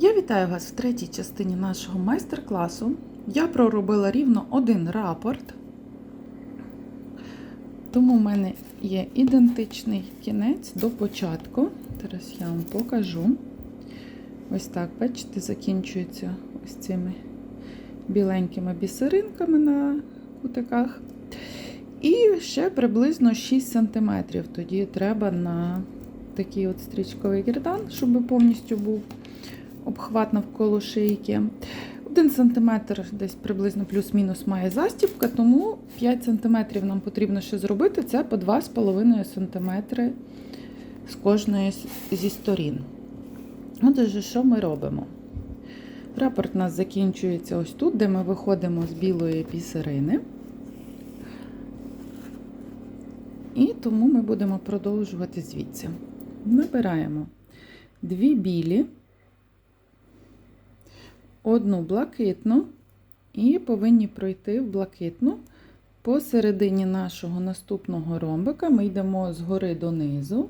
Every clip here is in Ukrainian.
Я вітаю вас в третій частині нашого майстер-класу. Я проробила рівно один рапорт, тому в мене є ідентичний кінець до початку. Зараз я вам покажу. Ось так, бачите, закінчується ось цими біленькими бісеринками на кутиках. І ще приблизно 6 см. Тоді треба на такий от стрічковий гірдан, щоб повністю був обхват навколо шийки. 1 см десь приблизно плюс-мінус має застібка, тому 5 см нам потрібно ще зробити. Це по 2,5 см з кожної зі сторін. Отже, що ми робимо? Рапорт у нас закінчується ось тут, де ми виходимо з білої пісерини. І тому ми будемо продовжувати звідси. Набираємо дві білі, одну блакитну, і повинні пройти в блакитну. Посередині нашого наступного ромбика ми йдемо згори донизу.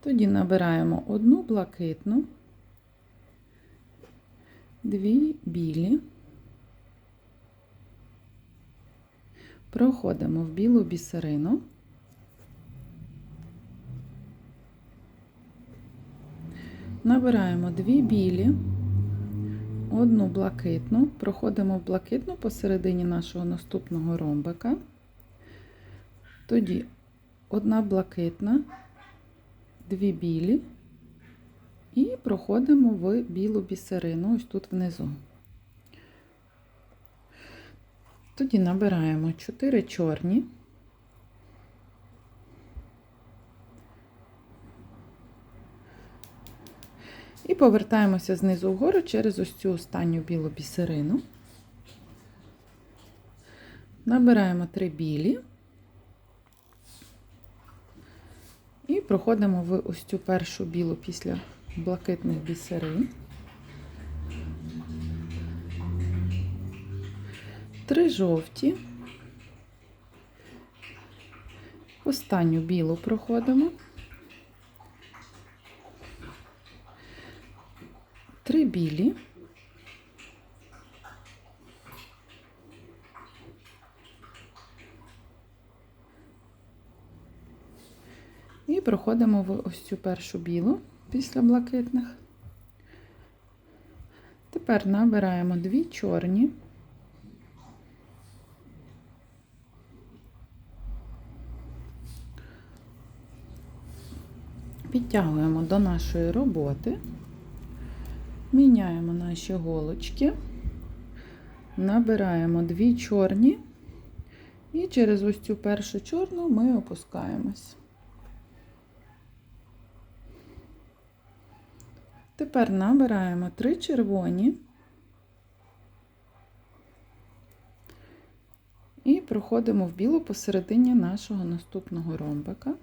Тоді набираємо одну блакитну, дві білі, проходимо в білу бісерину, набираємо дві білі, одну блакитну, проходимо в блакитну посередині нашого наступного ромбика, тоді одна блакитна, дві білі і проходимо в білу бісерину, ось тут внизу. Тоді набираємо 4 чорні. І повертаємося знизу вгору через ось цю останню білу бісерину. Набираємо 3 білі. І проходимо в ось цю першу білу після блакитних бісерин. Три жовті. Останню білу проходимо. Три білі. І проходимо в ось цю першу білу після блакитних. Тепер набираємо дві чорні. Підтягуємо до нашої роботи, міняємо наші голочки, набираємо дві чорні, і через ось цю першу чорну ми опускаємось. Тепер набираємо три червоні і проходимо в білу посередині нашого наступного ромбика.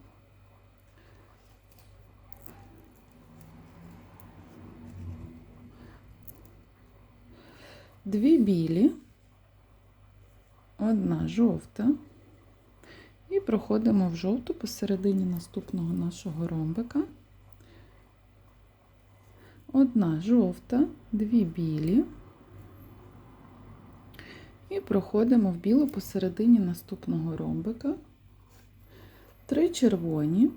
Дві білі, одна жовта, і проходимо в жовту посередині наступного нашого ромбика. Одна жовта, дві білі, і проходимо в білу посередині наступного ромбика, три червоні,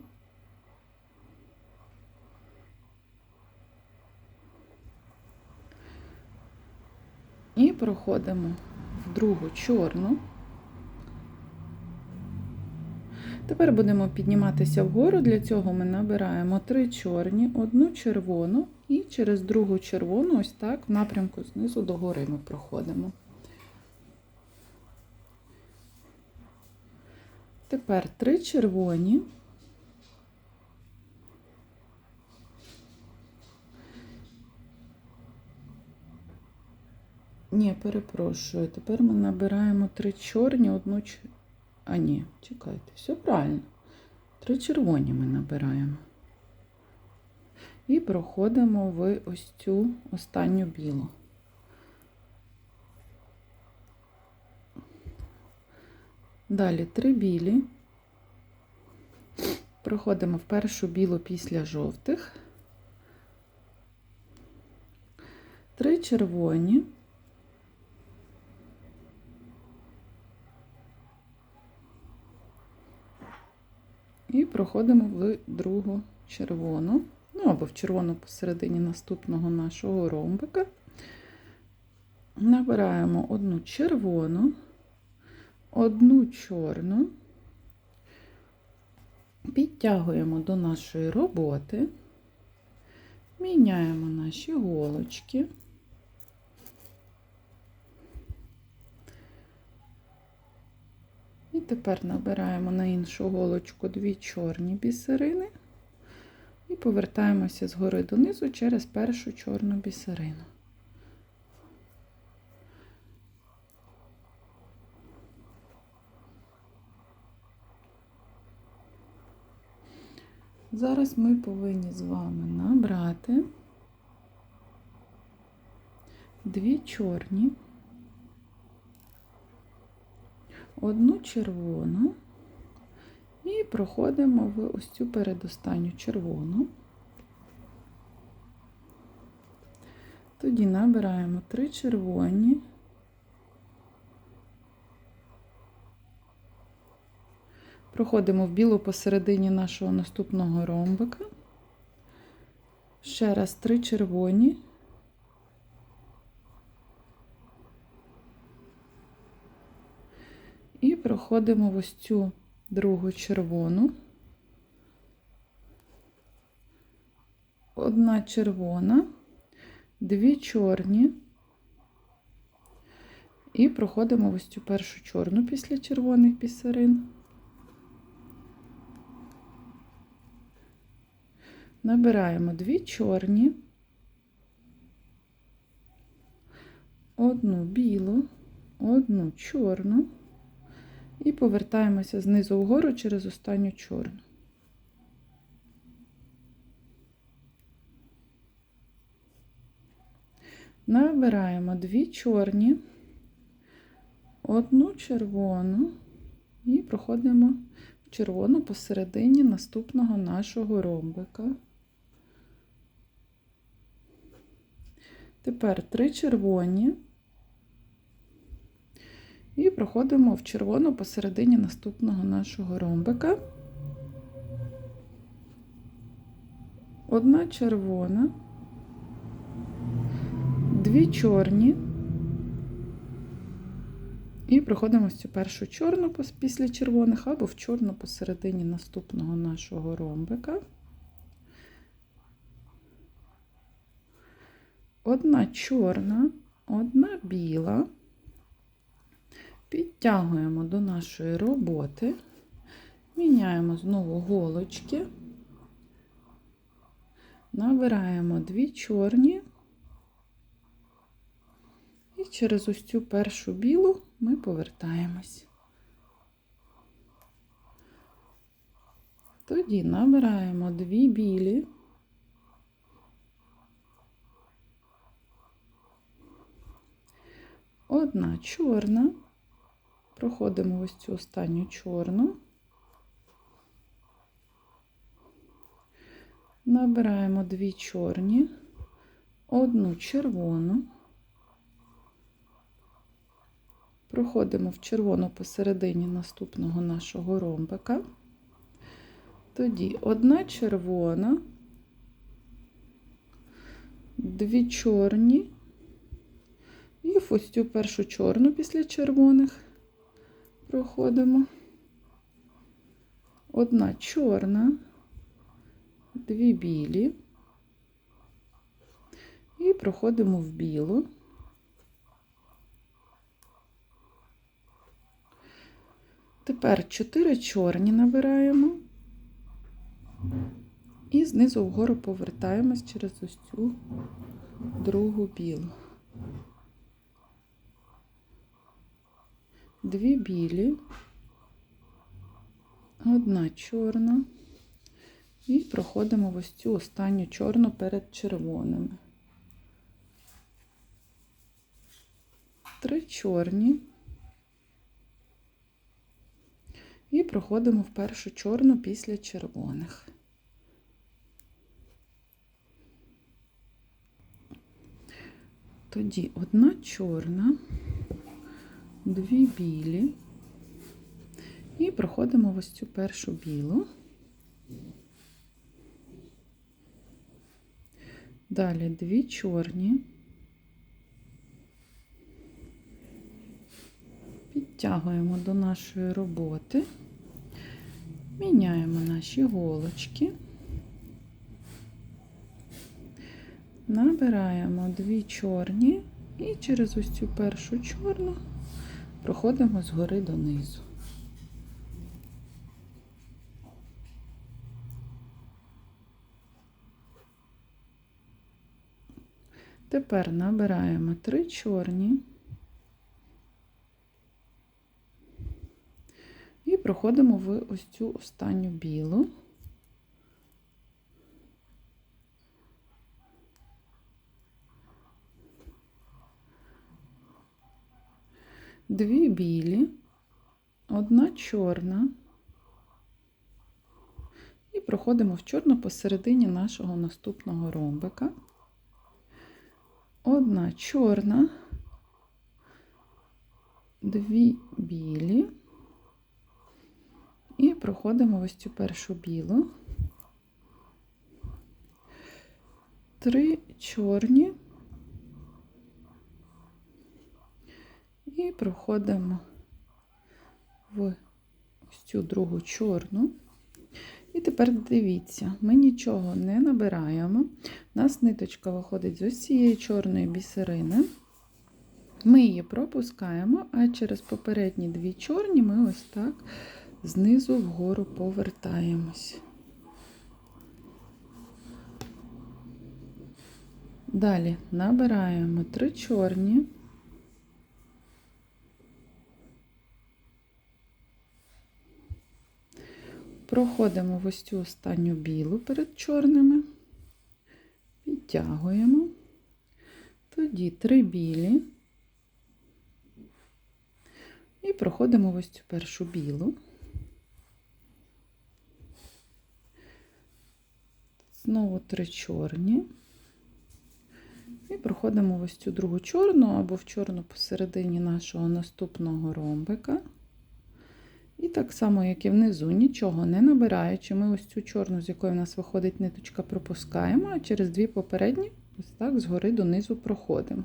і проходимо в другу чорну. Тепер будемо підніматися вгору. Для цього ми набираємо три чорні, одну червону і через другу червону, ось так, в напрямку знизу до гори ми проходимо. Тепер три червоні. Ні, перепрошую. Тепер ми набираємо три чорні, одну. А, ні, чекайте, все правильно. Три червоні ми набираємо. І проходимо в ось цю останню білу. Далі три білі. Проходимо в першу білу після жовтих. Три червоні. І проходимо в другу червону, ну або в червону посередині наступного нашого ромбика. Набираємо одну червону, одну чорну, підтягуємо до нашої роботи, міняємо наші голочки. І тепер набираємо на іншу голочку дві чорні бісерини і повертаємося згори донизу через першу чорну бісерину. Зараз ми повинні з вами набрати дві чорні, одну червону і проходимо в ось цю передостанню червону. Тоді набираємо три червоні, проходимо в білу посередині нашого наступного ромбика. Ще раз три червоні. І проходимо в ось цю другу червону. Одна червона, дві чорні. І проходимо ось цю першу чорну після червоних бісерин. Набираємо дві чорні, одну білу, одну чорну і повертаємося знизу вгору через останню чорну. Набираємо дві чорні, одну червону і проходимо в червону посередині наступного нашого ромбика. Тепер три червоні і проходимо в червону посередині наступного нашого ромбика. Одна червона, дві чорні, і проходимо в цю першу чорну після червоних або в чорну посередині наступного нашого ромбика. Одна чорна, одна біла. Підтягуємо до нашої роботи, міняємо знову голочки, набираємо дві чорні, і через ось цю першу білу ми повертаємось. Тоді набираємо дві білі. Одна чорна. Проходимо ось цю останню чорну, набираємо дві чорні, одну червону, проходимо в червону посередині наступного нашого ромбика, тоді одна червона, дві чорні, і ось цю першу чорну після червоних проходимо. Одна чорна, дві білі, і проходимо в білу. Тепер чотири чорні набираємо і знизу вгору повертаємось через ось цю другу білу. Дві білі, одна чорна, і проходимо ось цю останню чорну перед червоними. Три чорні. І проходимо в першу чорну після червоних. Тоді одна чорна, дві білі. І проходимо ось цю першу білу. Далі дві чорні. Підтягуємо до нашої роботи, міняємо наші голочки, набираємо дві чорні і через ось цю першу чорну проходимо згори донизу. Тепер набираємо три чорні і проходимо в ось цю останню білу. Дві білі, одна чорна. І проходимо в чорну посередині нашого наступного ромбика. Одна чорна, дві білі, і проходимо ось цю першу білу, три чорні, і проходимо в ось цю другу чорну. І тепер дивіться, ми нічого не набираємо. У нас ниточка виходить з ось цієї чорної бісерини. Ми її пропускаємо, а через попередні дві чорні ми ось так знизу вгору повертаємось. Далі набираємо три чорні. Проходимо в ось цю останню білу перед чорними, підтягуємо, тоді три білі і проходимо в ось цю першу білу. Знову три чорні. І проходимо в ось цю другу чорну або в чорну посередині нашого наступного ромбика. І так само, як і внизу, нічого не набираючи, ми ось цю чорну, з якої в нас виходить ниточка, пропускаємо, а через дві попередні ось так згори донизу проходимо.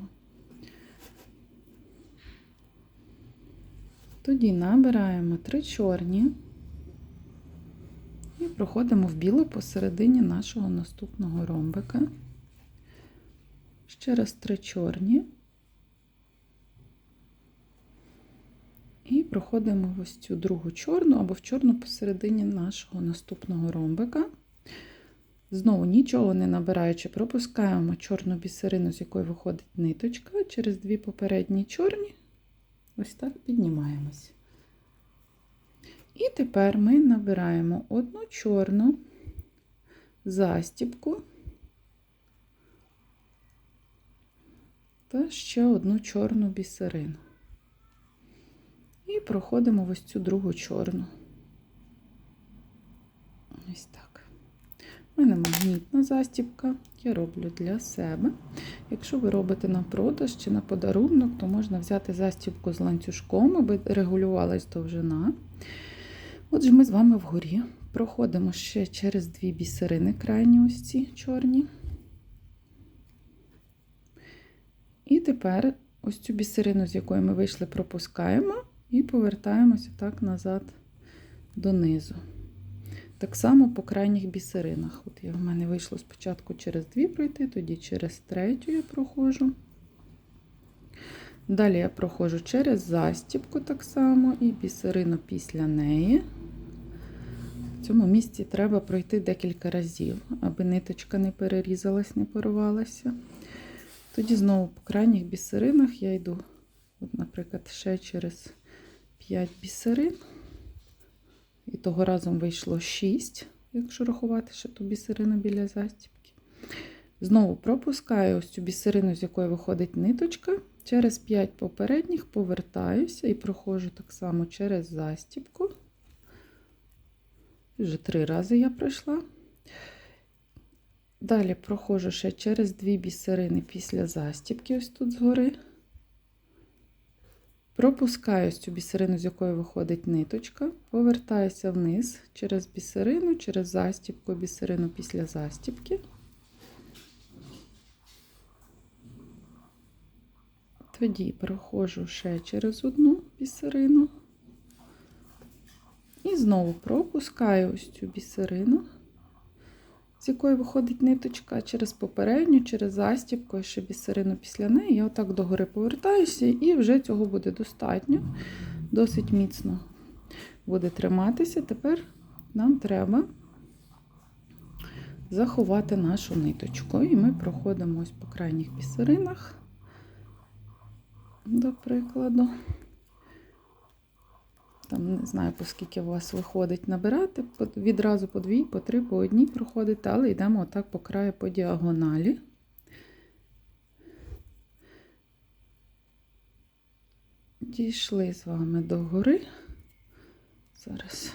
Тоді набираємо три чорні і проходимо в білу посередині нашого наступного ромбика. Ще раз три чорні. І проходимо в ось цю другу чорну або в чорну посередині нашого наступного ромбика. Знову нічого не набираючи, пропускаємо чорну бісерину, з якої виходить ниточка, через дві попередні чорні, ось так піднімаємось. І тепер ми набираємо одну чорну застібку та ще одну чорну бісерину. І проходимо в ось цю другу чорну. Ось так. У мене магнітна застібка, я роблю для себе. Якщо ви робите на продаж чи на подарунок, то можна взяти застібку з ланцюжком, аби регулювалась довжина. Отже, ми з вами вгорі проходимо ще через дві бісерини крайні ось ці чорні. І тепер ось цю бісерину, з якої ми вийшли, пропускаємо. І повертаємося так назад донизу. Так само по крайніх бісеринах. От я в мене вийшло спочатку через дві пройти, тоді через третю я проходжу. Далі я проходжу через застібку так само, і бісерину після неї. В цьому місці треба пройти декілька разів, аби ниточка не перерізалась, не порвалася. Тоді знову по крайніх бісеринах я йду, от, наприклад, ще через 5 бісерин. І того разом вийшло 6, якщо рахувати ще ту бісерину біля застібки. Знову пропускаю ось цю бісерину, з якої виходить ниточка. Через 5 попередніх повертаюся і проходжу так само через застібку. Вже три рази я пройшла. Далі проходжу ще через дві бісерини після застібки, ось тут згори. Пропускаю цю бісерину, з якої виходить ниточка, повертаюся вниз через бісерину, через застібку, бісерину після застібки. Тоді проходжу ще через одну бісерину. І знову пропускаю ось цю бісерину, з якої виходить ниточка через попередню, через застібку, ще бісерину після неї. Я отак догори повертаюся, і вже цього буде достатньо. Досить міцно буде триматися. Тепер нам треба заховати нашу ниточку. І ми проходимо ось по крайніх бісеринах, до прикладу. Там не знаю, по скільки у вас виходить набирати, відразу по дві, по три, по одній проходити, але йдемо отак по краю по діагоналі. Дійшли з вами до гори. Зараз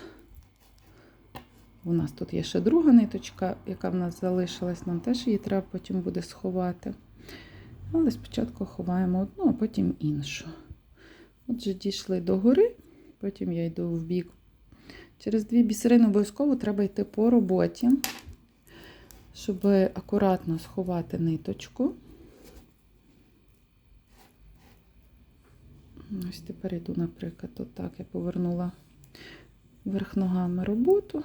у нас тут є ще друга ниточка, яка в нас залишилась, нам теж її треба потім буде сховати. Але спочатку ховаємо одну, а потім іншу. Отже, дійшли до гори. Потім я йду в бік. Через дві бісерини обов'язково треба йти по роботі, щоб акуратно сховати ниточку. Ось тепер йду, наприклад, отак я повернула верх ногами роботу.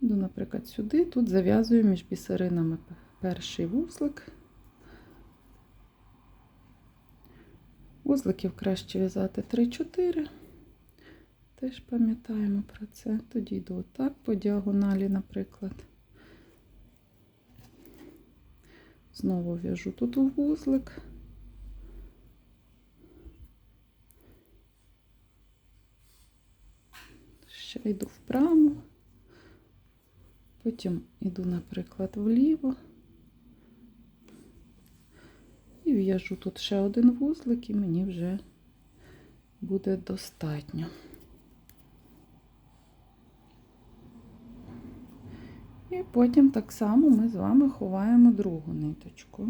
Йду, наприклад, сюди, тут зав'язую між бісеринами перший вузлик. Вузликів краще в'язати 3-4. Теж пам'ятаємо про це. Тоді йду отак по діагоналі, наприклад. Знову в'яжу тут у вузлик. Ще йду вправо, потім йду, наприклад, вліво. І в'яжу тут ще один вузлик, і мені вже буде достатньо. І потім так само ми з вами ховаємо другу ниточку.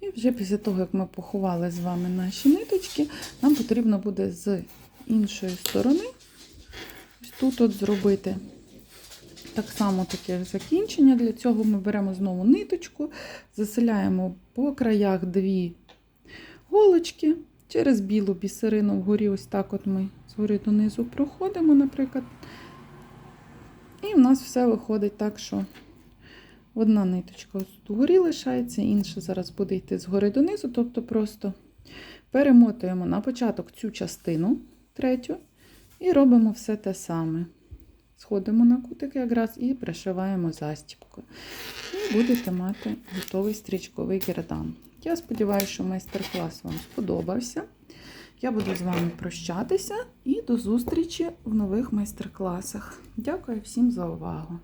І вже після того, як ми поховали з вами наші ниточки, нам потрібно буде з іншої сторони тут от зробити так само таке закінчення. Для цього ми беремо знову ниточку, заселяємо по краях дві голочки. Через білу бісерину вгорі, ось так от ми згори донизу проходимо, наприклад. І в нас все виходить так, що одна ниточка вгорі лишається, інша зараз буде йти згори донизу, тобто просто перемотуємо на початок цю частину третю і робимо все те саме. Сходимо на кутик якраз і пришиваємо застіпку. І будете мати готовий стрічковий гердан. Я сподіваюся, що майстер-клас вам сподобався. Я буду з вами прощатися і до зустрічі в нових майстер-класах. Дякую всім за увагу!